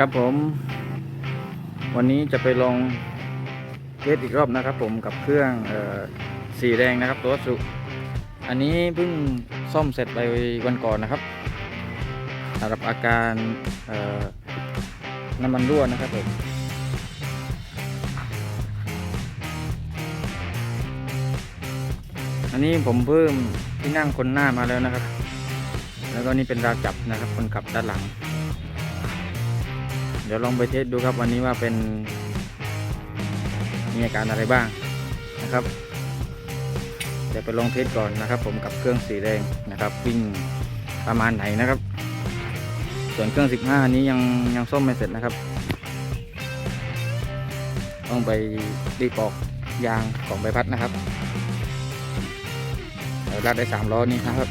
ครับผม วันนี้จะไปลองเทสอีกรอบนะครับผมกับเครื่องออสีแดงนะครับตัวสุอันนี้เพิ่งซ่อมเสร็จไปวันก่อนนะครับสำหรับอาการน้ำมันรั่วนะครับผมอันนี้ผมเพิ่มที่นั่งคนหน้ามาแล้วนะครับ แล้วก็นี่เป็นราวจับนะครับ คนขับด้านหลัง เดี๋ยวลองไปเทสดูครับวันนี้ว่าเป็นมีอาการอะไรบ้างนะครับ เดี๋ยวไปลองเทสก่อนนะครับ ผมกับเครื่องสีแดงนะครับ วิ่งประมาณไหนนะครับ ส่วนเครื่อง 15 นี้ยังยังซ่อมไม่เสร็จนะครับ ต้องไปรีปอกยางของใบพัดนะครับเวรัดได้สามล้อนี้นะครับ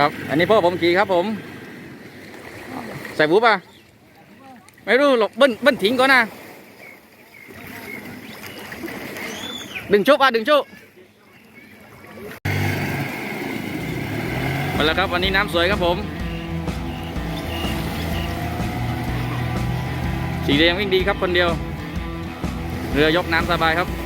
ครับ อันนี้พ่อผมขี่ครับผม ใส่บูป่ะไม่รู้หรอกเบิ้ลเบิ้ลทิ้งก่อนนะดึงโชกอะดึงโชกมาแล้วครับวันนี้น้ำสวยครับผม สีแดงวิ่งดีครับคนเดียว เรือยกน้ำสบายครับนะครับ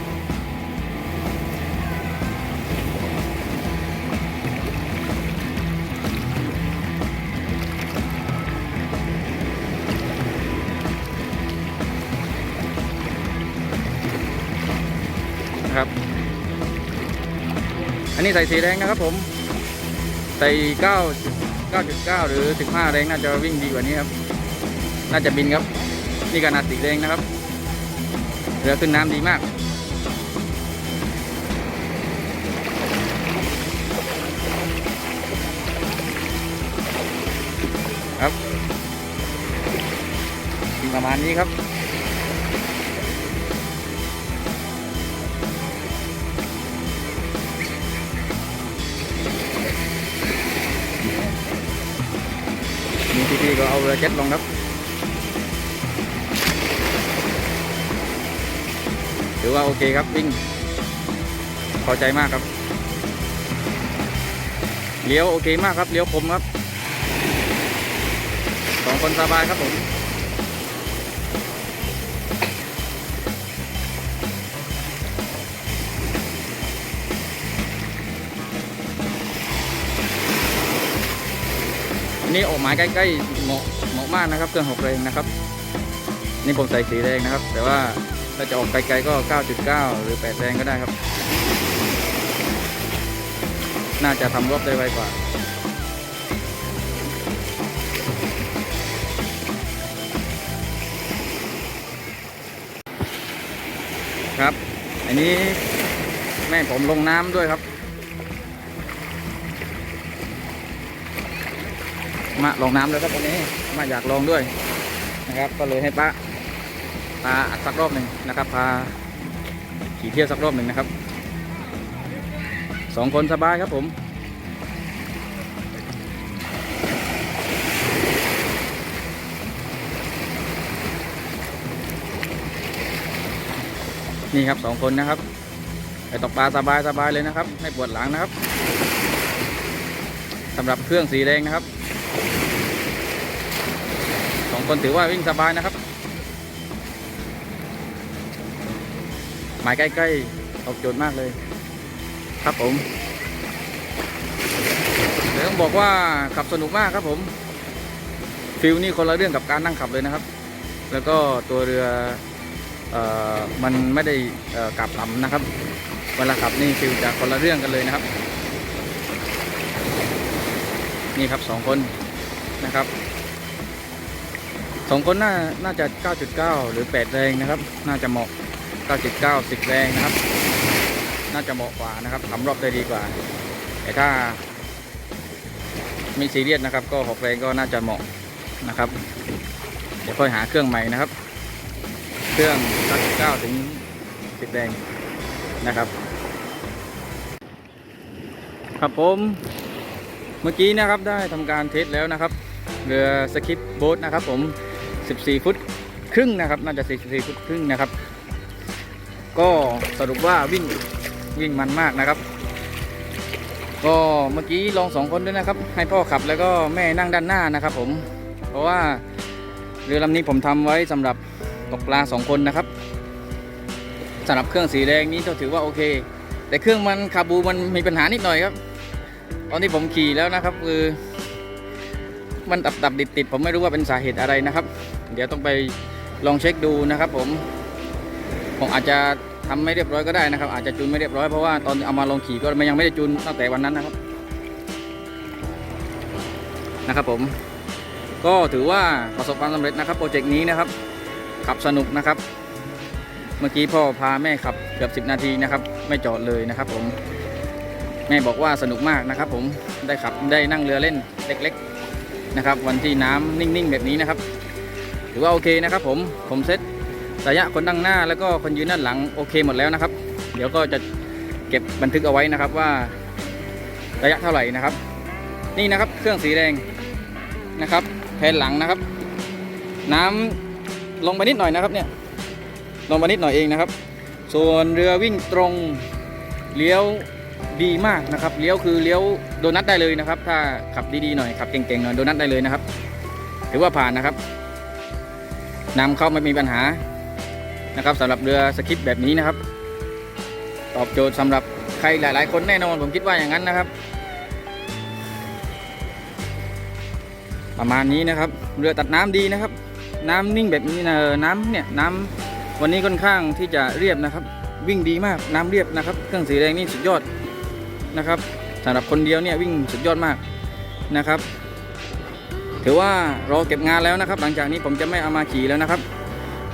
นนี้ใส่สีแดงนะครับผม ใส่9 9.9หรือ15แรงน่าจะวิ่งดีกว่านี้ครับ น่าจะบินครับ นี่ขนาดสีแดงนะครับ เรือขึ้นน้ำดีมากครับประมาณนี้ครับ ก็เอาแรเก็ตลงครับถือว่าโอเคครับวิ่งพอใจมากครับเลี้ยวโอเคมากครับเลี้ยวคมครับสองคนสบายครับผม นนี้ออกหมายใกล้ๆเหมาะเหมาะมากนะครับเครื่องหกแรงนะครับนี่ผมใส่สีแดงนะครับ แต่ว่าถ้าจะออกไกลๆก็ 9.9 หรือ 8 แรงก็ได้ครับ น่าจะทำรอบได้ไวกว่า ครับ อันนี้แม่ผมลงน้ำด้วยครับ มาลองน้ำแล้วครับวันนี้มาอยากลองด้วยนะครับ ก็เลยให้ป้าพาอัดสักรอบหนึ่งนะครับพาขี่เที่ยวสักรอบหนึ่งนะครับสองคนสบายครับผมนี่ครับสองคนนะครับไปตกปลาสบายสบายเลยนะครับ ไม่ปวดหลังนะครับสำหรับเครื่องสีแดงนะครับ คนถือว่าวิ่งสบายนะครับ หมายใกล้ๆตอบโจทย์มากเลย ครับผมเดี๋ยวต้องบอกว่าขับสนุกมากครับผม ฟิลนี่คนละเรื่องกับการนั่งขับเลยนะครับ แล้วก็ตัวเรือเออมันไม่ได้กลับลำนะครับ เวลาขับนี่ฟิลจะคนละเรื่องกันเลยนะครับ นี่ครับสองคนนะครับ สองคนน่าน่าจะ 9.9 หรือ 8 แรงนะครับ น่าจะเหมาะ 9.9 10 แรงนะครับ น่าจะเหมาะกว่านะครับทำรอบได้ดีกว่า แต่ถ้าไม่ซีเรียสนะครับ ก็ 6 แรงก็น่าจะเหมาะนะครับ เดี๋ยวค่อยหาเครื่องใหม่นะครับ เครื่อง 99 ถึง 10 แรงนะครับ ครับผมเมื่อกี้นะครับได้ทำการเทสแล้วนะครับเรือสคิปโบ๊ทนะครับผม 14 ฟุตครึ่งนะครับ น่าจะ 44 ฟุตครึ่งนะครับ ก็สรุปว่าวิ่งวิ่งมันมากนะครับ ก็เมื่อกี้ลองสองคนด้วยนะครับ ให้พ่อขับแล้วก็แม่นั่งด้านหน้านะครับ ผม เพราะว่าเรือลำนี้ผมทำไว้สำหรับตกปลาสองคนนะครับสำหรับเครื่องสีแดงนี้ก็ถือว่าโอเค แต่เครื่องมันคาบูมันมีปัญหานิดหน่อยครับ ตอนที่ผมขี่แล้วนะครับคือมันตับตับติดติดผมไม่รู้ว่าเป็นสาเหตุอะไรนะครับ เดี๋ยวต้องไปลองเช็คดูนะครับ ผมผมอาจจะทำไม่เรียบร้อยก็ได้นะครับ อาจจะจูนไม่เรียบร้อยเพราะว่าตอนเอามาลองขี่ก็มันยังไม่ได้จูนตั้งแต่วันนั้นนะครับ นะครับผม ก็ถือว่าประสบความสำเร็จนะครับโปรเจกต์นี้นะครับ ขับสนุกนะครับ เมื่อกี้พ่อพาแม่ขับเกือบ10นาทีนะครับ ไม่จอดเลยนะครับ ผม แม่บอกว่าสนุกมากนะครับ ผมได้ขับได้นั่งเรือเล่นเล็ก ๆ นะครับ วันที่น้ำนิ่งๆแบบนี้นะครับ ถือว่าโอเคนะครับผมผมเซตระยะคนนั่งหน้าแล้วก็คนยืนด้านหลังโอเคหมดแล้วนะครับ เดี๋ยวก็จะเก็บบันทึกเอาไว้นะครับว่าระยะเท่าไหร่นะครับ นี่นะครับเครื่องสีแดงนะครับแผ่นหลังนะครับ น้ำลงไปนิดหน่อยนะครับเนี่ยลงไปนิดหน่อยเองนะครับ ส่วนเรือวิ่งตรงเลี้ยวดีมากนะครับเลี้ยวคือเลี้ยวโดนัทได้เลยนะครับ ถ้าขับดีๆหน่อยขับเก่งๆหน่อยโดนัทได้เลยนะครับ ถือว่าผ่านนะครับ นำเข้าไม่มีปัญหานะครับสำหรับเรือสกิปแบบนี้นะครับ ตอบโจทย์สำหรับใครหลายๆ คนแน่นอนผมคิดว่าอย่างนั้นนะครับ ประมาณนี้นะครับ เรือตัดน้ำดีนะครับ น้ำนิ่งแบบนี้นะน้ำเนี่ยน้ำวันนี้ค่อนข้างที่จะเรียบนะครับ วิ่งดีมากน้ำเรียบนะครับ เครื่องสีแดงนี่สุดยอดนะครับสำหรับคนเดียวเนี่ยวิ่งสุดยอดมากนะครับ ถือว่ารอเก็บงานแล้วนะครับ หลังจากนี้ผมจะไม่เอามาขี่แล้วนะครับ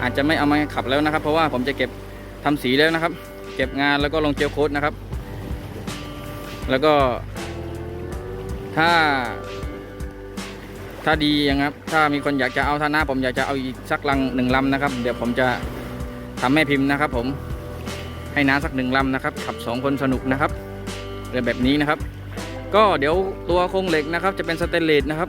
อาจจะไม่เอามาขับแล้วนะครับ เพราะว่าผมจะเก็บทำสีแล้วนะครับ เก็บงานแล้วก็ลงเจลโค้ดนะครับ แล้วก็ถ้า ถ้าดีอย่างครับ ถ้ามีคนอยากจะเอาท่าหน้า ผมอยากจะเอาอีกสักลังหนึ่งลำนะครับ เดี๋ยวผมจะทำแม่พิมพ์นะครับ ผมให้น้าสักหนึ่งลำนะครับ ขับสองคนสนุกนะครับเรือแบบนี้นะครับ ก็เดี๋ยวตัวโครงเหล็กนะครับ จะเป็นสเตนเลสนะครับ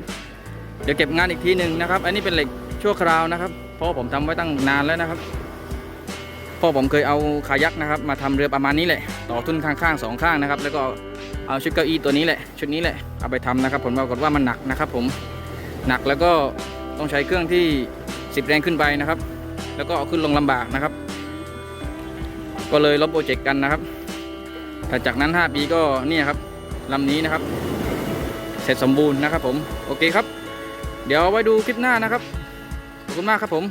เดี๋ยวเก็บงานอีกทีหนึ่งนะครับ อันนี้เป็นเหล็กชั่วคราวนะครับเพราะว่าผมทำไว้ตั้งนานแล้วนะครับพราะผมเคยเอาคายักนะครับ มาทำเรือประมาณนี้แหละ ต่อทุนข้างๆสองข้างนะครับ แล้วก็เอาชุดเก้าอี้ตัวนี้แหละ ชุดนี้แหละเอาไปทำนะครับผลปรากฏว่ามันหนักนะครับ ผมหนักแล้วก็ต้องใช้เครื่องที่10แรงขึ้นไปนะครับ แล้วก็เอาขึ้นลงลำบากนะครับ ก็เลยลบโปรเจกต์กันนะครับแต่จากนั้น 5 ปีก็เนี่ยครับลำนี้นะครับ เสร็จสมบูรณ์นะครับผม โอเคครับ เดี๋ยวไว้ดูคลิปหน้านะครับ ขอบคุณมากครับผม